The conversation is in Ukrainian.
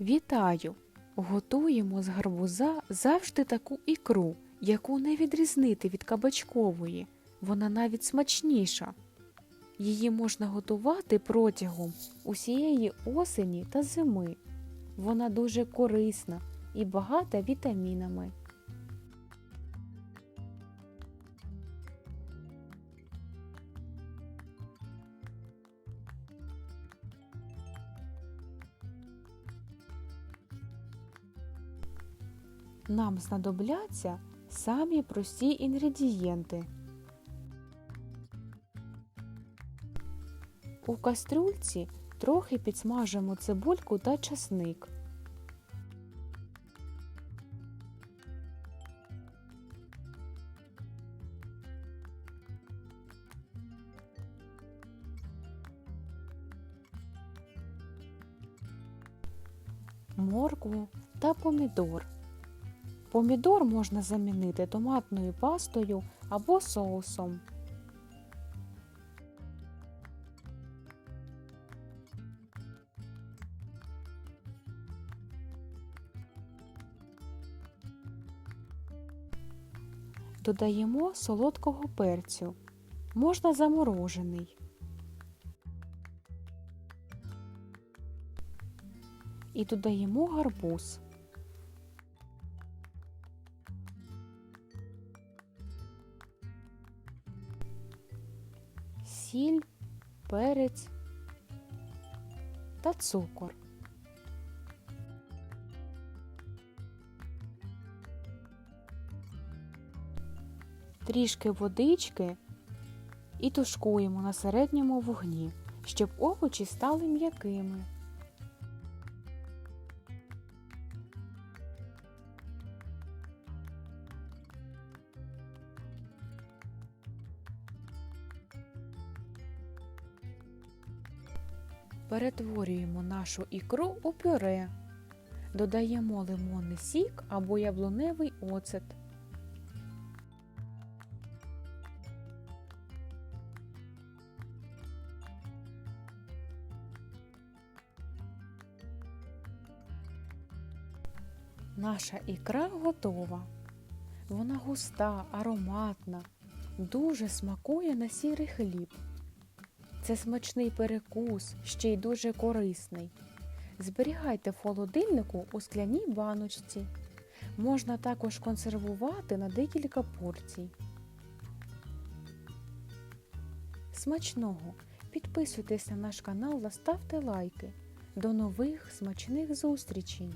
Вітаю! Готуємо з гарбуза завжди таку ікру, яку не відрізнити від кабачкової. Вона навіть смачніша. Її можна готувати протягом усієї осені та зими. Вона дуже корисна і багата вітамінами. Нам знадобляться самі прості інгредієнти. У кастрюльці трохи підсмажимо цибульку та часник. Моркву та помідор. Помідор можна замінити томатною пастою або соусом. Додаємо солодкого перцю. Можна заморожений. І додаємо гарбуз. Сіль, перець та цукор. Трішки водички і тушкуємо на середньому вогні, щоб овочі стали м'якими. Перетворюємо нашу ікру у пюре. Додаємо лимонний сік або яблуневий оцет. Наша ікра готова. Вона густа, ароматна, дуже смакує на сірий хліб. Це смачний перекус, ще й дуже корисний. Зберігайте в холодильнику у скляній баночці. Можна також консервувати на декілька порцій. Смачного! Підписуйтесь на наш канал та ставте лайки. До нових смачних зустрічей!